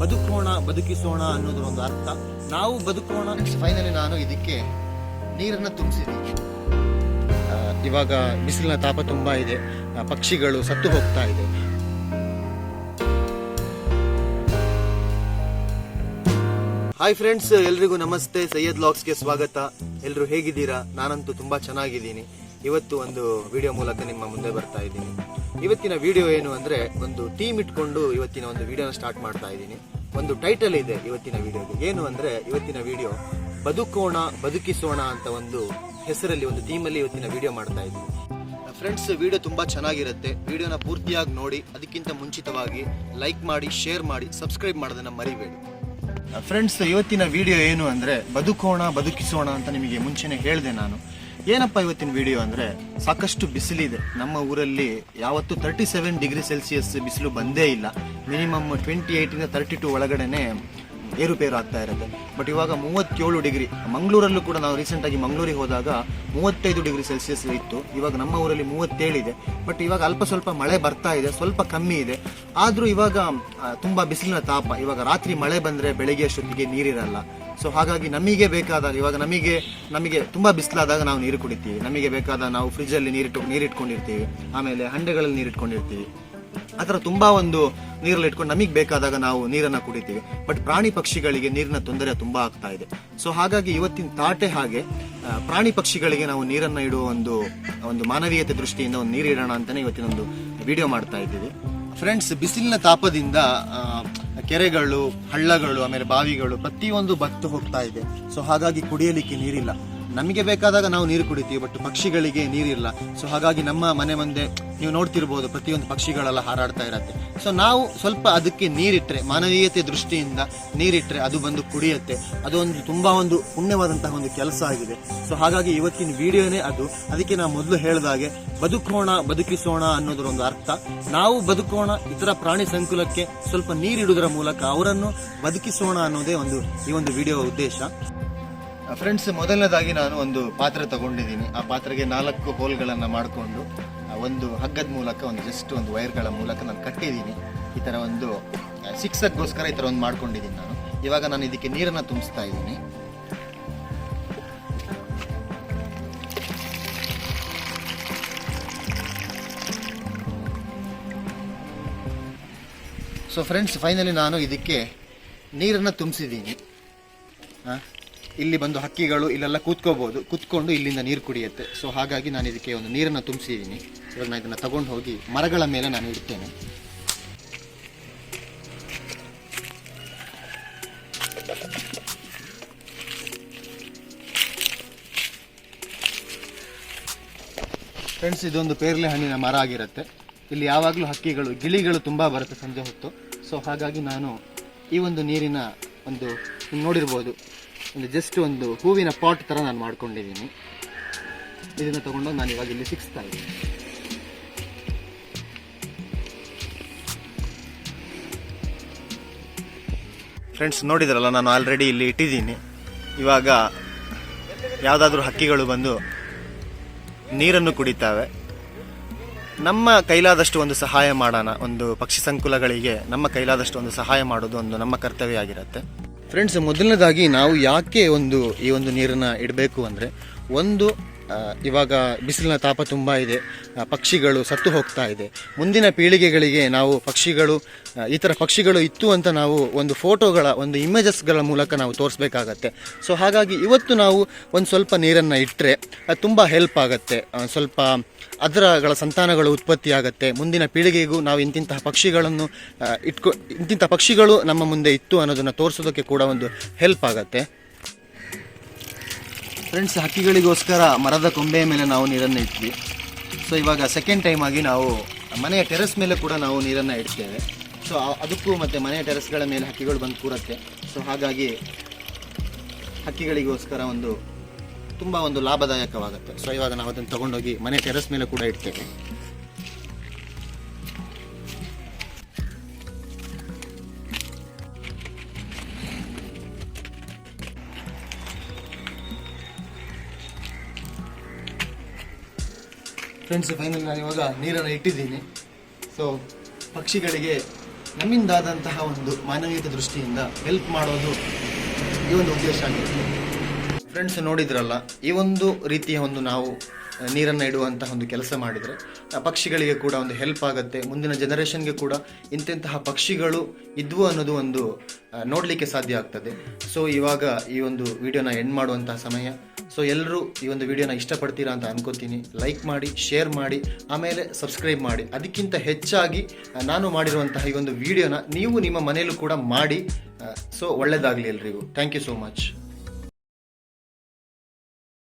ಬದುಕೋಣ ಬದುಕಿಸೋಣ ಅನ್ನೋದು ಒಂದು ಅರ್ಥ. ನಾವು ಬದುಕೋಣ. ಫೈನಲಿ ನಾನು ಇದಕ್ಕೆ ನೀರನ್ನು ತುಂಬಿಸಿದ್ದೀನಿ. ಇವಾಗ ಬಿಸಿಲಿನ ತಾಪ ತುಂಬ ಇದೆ. ಪಕ್ಷಿಗಳು ಸತ್ತು ಹೋಗ್ತಾ ಇದೆ. ಹಾಯ್ ಫ್ರೆಂಡ್ಸ್ ಎಲ್ರಿಗೂ ನಮಸ್ತೆ. ಸೈಯದ್ ಲಾಗ್ಸ್ಗೆ ಸ್ವಾಗತ. ಎಲ್ಲರೂ ಹೇಗಿದ್ದೀರಾ? ನಾನಂತೂ ತುಂಬಾ ಚೆನ್ನಾಗಿದ್ದೀನಿ. ಇವತ್ತು ಒಂದು ವಿಡಿಯೋ ಮೂಲಕ ನಿಮ್ಮ ಮುಂದೆ ಬರ್ತಾ ಇದ್ದೀನಿ. ಇವತ್ತಿನ ವಿಡಿಯೋ ಏನು ಅಂದ್ರೆ ಒಂದು ಟೀಮ್ ಇಟ್ಕೊಂಡು ಇವತ್ತಿನ ಒಂದು ವಿಡಿಯೋನ ಸ್ಟಾರ್ಟ್ ಮಾಡ್ತಾ ಇದ್ದೀನಿ. ಒಂದು ಟೈಟಲ್ ಇದೆ ಇವತ್ತಿನ ವಿಡಿಯೋಗೆ ಏನು ಅಂದ್ರೆ ಇವತ್ತಿನ ವಿಡಿಯೋ ಬದುಕೋಣ ಬದುಕಿಸೋಣ ಅಂತ ಒಂದು ಹೆಸರಲ್ಲಿ ಒಂದು ಟೀಮಲ್ಲಿ ಇವತ್ತಿನ ವಿಡಿಯೋ ಮಾಡ್ತಾ ಇದ್ದೀನಿ. ಫ್ರೆಂಡ್ಸ್ ವಿಡಿಯೋ ತುಂಬಾ ಚೆನ್ನಾಗಿರುತ್ತೆ. ವಿಡಿಯೋನ ಪೂರ್ತಿಯಾಗಿ ನೋಡಿ ಅದಕ್ಕಿಂತ ಮುಂಚಿತವಾಗಿ ಲೈಕ್ ಮಾಡಿ ಶೇರ್ ಮಾಡಿ ಸಬ್ಸ್ಕ್ರೈಬ್ ಮಾಡೋದನ್ನ ಮರಿಬೇಡಿ. ಫ್ರೆಂಡ್ಸ್ ಇವತ್ತಿನ ವಿಡಿಯೋ ಏನು ಅಂದ್ರೆ ಬದುಕೋಣ ಬದುಕಿಸೋಣ ಅಂತ ನಿಮಗೆ ಮುಂಚೆನೇ ಹೇಳಿದೆ ನಾನು. ಏನಪ್ಪ ಇವತ್ತಿನ ವಿಡಿಯೋ ಅಂದ್ರೆ ಸಾಕಷ್ಟು ಬಿಸಿಲಿದೆ ನಮ್ಮ ಊರಲ್ಲಿ ಯಾವತ್ತು ತರ್ಟಿ ಸೆವೆನ್ ಡಿಗ್ರಿ ಸೆಲ್ಸಿಯಸ್ ಬಿಸಿಲು ಬಂದೇ ಇಲ್ಲ. ಮಿನಿಮಮ್ ಟ್ವೆಂಟಿ ಏಯ್ಟಿಂದ ತರ್ಟಿ ಟು ಒಳಗಡೆನೆ ಏರುಪೇರು ಆಗ್ತಾ ಇರುತ್ತೆ. ಬಟ್ ಇವಾಗ ಮೂವತ್ತೇಳು ಡಿಗ್ರಿ, ಮಂಗಳೂರಲ್ಲೂ ಕೂಡ ನಾವು ರೀಸೆಂಟ್ ಆಗಿ ಮಂಗಳೂರಿಗೆ ಹೋದಾಗ ಮೂವತ್ತೈದು ಡಿಗ್ರಿ ಸೆಲ್ಸಿಯಸ್ ಇತ್ತು. ಇವಾಗ ನಮ್ಮ ಊರಲ್ಲಿ ಮೂವತ್ತೇಳು ಇದೆ. ಬಟ್ ಇವಾಗ ಅಲ್ಪ ಸ್ವಲ್ಪ ಮಳೆ ಬರ್ತಾ ಇದೆ, ಸ್ವಲ್ಪ ಕಮ್ಮಿ ಇದೆ. ಆದರೂ ಇವಾಗ ತುಂಬ ಬಿಸಿಲಿನ ತಾಪ. ಇವಾಗ ರಾತ್ರಿ ಮಳೆ ಬಂದ್ರೆ ಬೆಳಗ್ಗೆ ಅಷ್ಟೊತ್ತಿಗೆ ನೀರಿರಲ್ಲ. ಸೊ ಹಾಗಾಗಿ ನಮಗೆ ಬೇಕಾದಾಗ, ಇವಾಗ ನಮಗೆ ನಮಗೆ ತುಂಬಾ ಬಿಸಿಲಾದಾಗ ನಾವು ನೀರು ಕುಡಿತೀವಿ. ನಮಗೆ ಬೇಕಾದ ನಾವು ಫ್ರಿಜ್ಜಲ್ಲಿ ನೀರಿಟ್ಟು, ನೀರಿಟ್ಕೊಂಡಿರ್ತೀವಿ. ಆಮೇಲೆ ಹಂಡೆಗಳಲ್ಲಿ ನೀರಿಟ್ಕೊಂಡಿರ್ತೀವಿ. ಆ ಥರ ತುಂಬಾ ಒಂದು ನೀರಲ್ಲಿ ಇಟ್ಕೊಂಡು ನಮಗೆ ಬೇಕಾದಾಗ ನಾವು ನೀರನ್ನ ಕುಡಿತೀವಿ. ಬಟ್ ಪ್ರಾಣಿ ಪಕ್ಷಿಗಳಿಗೆ ನೀರಿನ ತೊಂದರೆ ತುಂಬಾ ಆಗ್ತಾ ಇದೆ. ಸೊ ಹಾಗಾಗಿ ಇವತ್ತಿನ ತಾಟೆ ಹಾಗೆ ಪ್ರಾಣಿ ಪಕ್ಷಿಗಳಿಗೆ ನಾವು ನೀರನ್ನ ಇಡುವ ಒಂದು ಒಂದು ಮಾನವೀಯತೆ ದೃಷ್ಟಿಯಿಂದ ಒಂದು ನೀರು ಅಂತಾನೆ ಇವತ್ತಿನ ಒಂದು ವಿಡಿಯೋ ಮಾಡ್ತಾ ಇದ್ದೀವಿ. ಫ್ರೆಂಡ್ಸ್ ಬಿಸಿಲಿನ ತಾಪದಿಂದ ಕೆರೆಗಳು, ಹಳ್ಳಗಳು, ಆಮೇಲೆ ಬಾವಿಗಳು ಪ್ರತಿಯೊಂದು ಬತ್ತು ಹೋಗ್ತಾ ಇದೆ. ಸೊ ಹಾಗಾಗಿ ಕುಡಿಯಲಿಕ್ಕೆ ನೀರಿಲ್ಲ. ನಮಗೆ ಬೇಕಾದಾಗ ನಾವು ನೀರು ಕುಡಿತೀವಿ ಬಟ್ ಪಕ್ಷಿಗಳಿಗೆ ನೀರಿಲ್ಲ ಸೊ ಹಾಗಾಗಿ ನಮ್ಮ ಮನೆ ಮುಂದೆ ನೀವು ನೋಡ್ತಿರ್ಬೋದು, ಪ್ರತಿಯೊಂದು ಪಕ್ಷಿಗಳೆಲ್ಲ ಹಾರಾಡ್ತಾ ಇರತ್ತೆ. ಸೊ ನಾವು ಸ್ವಲ್ಪ ಅದಕ್ಕೆ ನೀರಿಟ್ಟರೆ ಮಾನವೀಯತೆ ದೃಷ್ಟಿಯಿಂದ ನೀರಿಟ್ಟರೆ ಅದು ಬಂದು ಕುಡಿಯುತ್ತೆ. ಅದೊಂದು ತುಂಬ ಒಂದು ಪುಣ್ಯವಾದಂತಹ ಒಂದು ಕೆಲಸ ಆಗಿದೆ. ಸೊ ಹಾಗಾಗಿ ಇವತ್ತಿನ ವಿಡಿಯೋನೇ ಅದು. ಅದಕ್ಕೆ ನಾವು ಮೊದಲು ಹೇಳಿದಾಗೆ ಬದುಕೋಣ, ಬದುಕಿಸೋಣ ಅನ್ನೋದ್ರ ಒಂದು ಅರ್ಥ. ನಾವು ಬದುಕೋಣ, ಇತರ ಪ್ರಾಣಿ ಸಂಕುಲಕ್ಕೆ ಸ್ವಲ್ಪ ನೀರಿಡುವುದರ ಮೂಲಕ ಅವರನ್ನು ಬದುಕಿಸೋಣ ಅನ್ನೋದೇ ಒಂದು ಈ ಒಂದು ವಿಡಿಯೋ ಉದ್ದೇಶ. ಫ್ರೆಂಡ್ಸ್ ಮೊದಲನೇದಾಗಿ ನಾನು ಒಂದು ಪಾತ್ರೆ ತಗೊಂಡಿದ್ದೀನಿ. ಆ ಪಾತ್ರೆಗೆ ನಾಲ್ಕು ಹೋಲ್ಗಳನ್ನು ಮಾಡಿಕೊಂಡು ಒಂದು ಹಗ್ಗದ ಮೂಲಕ, ಒಂದು ಜಸ್ಟ್ ಒಂದು ವೈರ್ಗಳ ಮೂಲಕ ನಾನು ಕಟ್ಟಿದ್ದೀನಿ. ಈ ಥರ ಒಂದು ಸಿಕ್ಸಕ್ಗೋಸ್ಕರ ಈ ಥರ ಒಂದು ಮಾಡ್ಕೊಂಡಿದ್ದೀನಿ ನಾನು. ಇವಾಗ ನಾನು ಇದಕ್ಕೆ ನೀರನ್ನು ತುಂಬಿಸ್ತಾ ಇದ್ದೀನಿ. ಸೊ ಫ್ರೆಂಡ್ಸ್ ಫೈನಲಿ ನಾನು ಇದಕ್ಕೆ ನೀರನ್ನು ತುಂಬಿಸಿದ್ದೀನಿ. ಇಲ್ಲಿ ಬಂದು ಹಕ್ಕಿಗಳು ಇಲ್ಲೆಲ್ಲ ಕೂತ್ಕೋಬಹುದು ಕೂತ್ಕೊಂಡು ಇಲ್ಲಿಂದ ನೀರು ಕುಡಿಯುತ್ತೆ. ಸೊ ಹಾಗಾಗಿ ನಾನು ಇದಕ್ಕೆ ಒಂದು ನೀರನ್ನು ತುಂಬಿಸಿದ್ದೀನಿ. ಇವಾಗ ನಾನು ಇದನ್ನು ತಗೊಂಡು ಹೋಗಿ ಮರಗಳ ಮೇಲೆ ನಾನು ಇಡ್ತೇನೆ. ಫ್ರೆಂಡ್ಸ್ ಇದೊಂದು ಪೇರ್ಲೆ ಹಣ್ಣಿನ ಮರ ಆಗಿರುತ್ತೆ. ಇಲ್ಲಿ ಯಾವಾಗಲೂ ಹಕ್ಕಿಗಳು, ಗಿಳಿಗಳು ತುಂಬ ಬರುತ್ತೆ ಸಂಜೆ ಹೊತ್ತು. ಸೊ ಹಾಗಾಗಿ ನಾನು ಈ ಒಂದು ನೀರಿನ ಒಂದು ನೋಡಿರ್ಬೋದು. ಒಂದು ಜಸ್ಟ್ ಒಂದು ಹೂವಿನ ಪಾಟ್ ಥರ ನಾನು ಮಾಡ್ಕೊಂಡಿದ್ದೀನಿ. ಇದನ್ನು ತಗೊಂಡು ನಾನು ಇವಾಗ ಇಲ್ಲಿ ಸಿಕ್ಸ್ತಾ ಇದ್ದೀನಿ. ಫ್ರೆಂಡ್ಸ್ ನೋಡಿದ್ರಲ್ಲ, ನಾನು ಆಲ್ರೆಡಿ ಇಲ್ಲಿ ಇಟ್ಟಿದ್ದೀನಿ. ಇವಾಗ ಯಾವುದಾದ್ರೂ ಹಕ್ಕಿಗಳು ಬಂದು ನೀರನ್ನು ಕುಡಿತಾವೆ. ನಮ್ಮ ಕೈಲಾದಷ್ಟು ಒಂದು ಸಹಾಯ ಮಾಡೋಣ, ಒಂದು ಪಕ್ಷಿ ಸಂಕುಲಗಳಿಗೆ ನಮ್ಮ ಕೈಲಾದಷ್ಟು ಒಂದು ಸಹಾಯ ಮಾಡೋದು ಒಂದು ನಮ್ಮ ಕರ್ತವ್ಯ ಆಗಿರುತ್ತೆ. ಫ್ರೆಂಡ್ಸ್ ಮೊದಲನೇದಾಗಿ ನಾವು ಯಾಕೆ ಒಂದು ಈ ಒಂದು ನೀರನ್ನು ಇಡಬೇಕು ಅಂದರೆ ಒಂದು ಇವಾಗ ಬಿಸಿಲಿನ ತಾಪ ತುಂಬ ಇದೆ ಪಕ್ಷಿಗಳು ಸತ್ತು ಹೋಗ್ತಾ ಇದೆ. ಮುಂದಿನ ಪೀಳಿಗೆಗಳಿಗೆ ನಾವು ಪಕ್ಷಿಗಳು ಈ ಥರ ಪಕ್ಷಿಗಳು ಇತ್ತು ಅಂತ ನಾವು ಒಂದು ಫೋಟೋಗಳ, ಒಂದು ಇಮೇಜಸ್ಗಳ ಮೂಲಕ ನಾವು ತೋರಿಸ್ಬೇಕಾಗತ್ತೆ. ಸೊ, ಹಾಗಾಗಿ ಇವತ್ತು ನಾವು ಒಂದು ಸ್ವಲ್ಪ ನೀರನ್ನು ಇಟ್ಟರೆ ಅದು ತುಂಬ ಹೆಲ್ಪ್ ಆಗುತ್ತೆ. ಸ್ವಲ್ಪ ಅದರಗಳ ಸಂತಾನಗಳು ಉತ್ಪತ್ತಿ ಆಗುತ್ತೆ. ಮುಂದಿನ ಪೀಳಿಗೆಗೂ ನಾವು ಇಂತಿಂತಹ ಪಕ್ಷಿಗಳನ್ನು ಇಟ್ಕೊ ಇಂತಿಂಥ ಪಕ್ಷಿಗಳು ನಮ್ಮ ಮುಂದೆ ಇತ್ತು ಅನ್ನೋದನ್ನು ತೋರಿಸೋದಕ್ಕೆ ಕೂಡ ಒಂದು ಹೆಲ್ಪ್ ಆಗುತ್ತೆ. ಫ್ರೆಂಡ್ಸ್ ಹಕ್ಕಿಗಳಿಗೋಸ್ಕರ ಮರದ ಕೊಂಬೆಯ ಮೇಲೆ ನಾವು ನೀರನ್ನು ಇಟ್ವಿ ಸೊ ಇವಾಗ ಸೆಕೆಂಡ್ ಟೈಮ್ ಆಗಿ ನಾವು ಮನೆಯ ಟೆರೆಸ್ ಮೇಲೆ ಕೂಡ ನಾವು ನೀರನ್ನು ಇಡ್ತೇವೆ. ಸೊ ಅದಕ್ಕೂ ಮತ್ತು ಮನೆಯ ಟೆರೆಸ್ಗಳ ಮೇಲೆ ಹಕ್ಕಿಗಳು ಬಂದು ಕೂರತ್ತೆ. ಸೊ ಹಾಗಾಗಿ ಹಕ್ಕಿಗಳಿಗೋಸ್ಕರ ಒಂದು ತುಂಬ ಒಂದು ಲಾಭದಾಯಕವಾಗುತ್ತೆ. ಸೊ ಇವಾಗ ನಾವು ಅದನ್ನು ತೊಗೊಂಡೋಗಿ ಮನೆ ಟೆರೆಸ್ ಮೇಲೆ ಕೂಡ ಇಡ್ತೇವೆ. ಫ್ರೆಂಡ್ಸ್ ಫೈನಲ್ ನಾನು ಇವಾಗ ನೀರನ್ನು ಇಟ್ಟಿದ್ದೀನಿ. ಸೊ ಪಕ್ಷಿಗಳಿಗೆ ನಮ್ಮಿಂದಾದಂತಹ ಒಂದು ಮಾನವೀಯತೆ ದೃಷ್ಟಿಯಿಂದ ಹೆಲ್ಪ್ ಮಾಡೋದು ಈ ಒಂದು ಉದ್ದೇಶ ಆಗಿರುತ್ತೆ. ಫ್ರೆಂಡ್ಸ್ ನೋಡಿದ್ರಲ್ಲ, ಈ ಒಂದು ರೀತಿಯ ಒಂದು ನಾವು ನೀರನ್ನು ಇಡುವಂತಹ ಒಂದು ಕೆಲಸ ಮಾಡಿದರೆ ಪಕ್ಷಿಗಳಿಗೆ ಕೂಡ ಒಂದು ಹೆಲ್ಪ್ ಆಗುತ್ತೆ. ಮುಂದಿನ ಜನರೇಷನ್ಗೆ ಕೂಡ ಇಂತೆಂತಹ ಪಕ್ಷಿಗಳು ಇದ್ವು ಅನ್ನೋದು ಒಂದು ನೋಡಲಿಕ್ಕೆ ಸಾಧ್ಯ ಆಗ್ತದೆ. ಸೊ ಇವಾಗ ಈ ಒಂದು ವಿಡಿಯೋನ ಎಂಡ್ ಮಾಡುವಂತಹ ಸಮಯ. ಸೊ ಎಲ್ಲರೂ ಈ ಒಂದು ವಿಡಿಯೋನ ಇಷ್ಟಪಡ್ತೀರಾ ಅಂತ ಅನ್ಕೋತೀನಿ. ಲೈಕ್ ಮಾಡಿ ಶೇರ್ ಮಾಡಿ, ಆಮೇಲೆ ಸಬ್ಸ್ಕ್ರೈಬ್ ಮಾಡಿ. ಅದಕ್ಕಿಂತ ಹೆಚ್ಚಾಗಿ ನಾನು ಮಾಡಿರುವಂತಹ ಈ ಒಂದು ವಿಡಿಯೋನ ನೀವು ನಿಮ್ಮ ಮನೆಯಲ್ಲೂ ಕೂಡ ಮಾಡಿ. ಸೊ ಒಳ್ಳೆಯದಾಗಲಿ ಎಲ್ರಿಗೂ. Thank you so much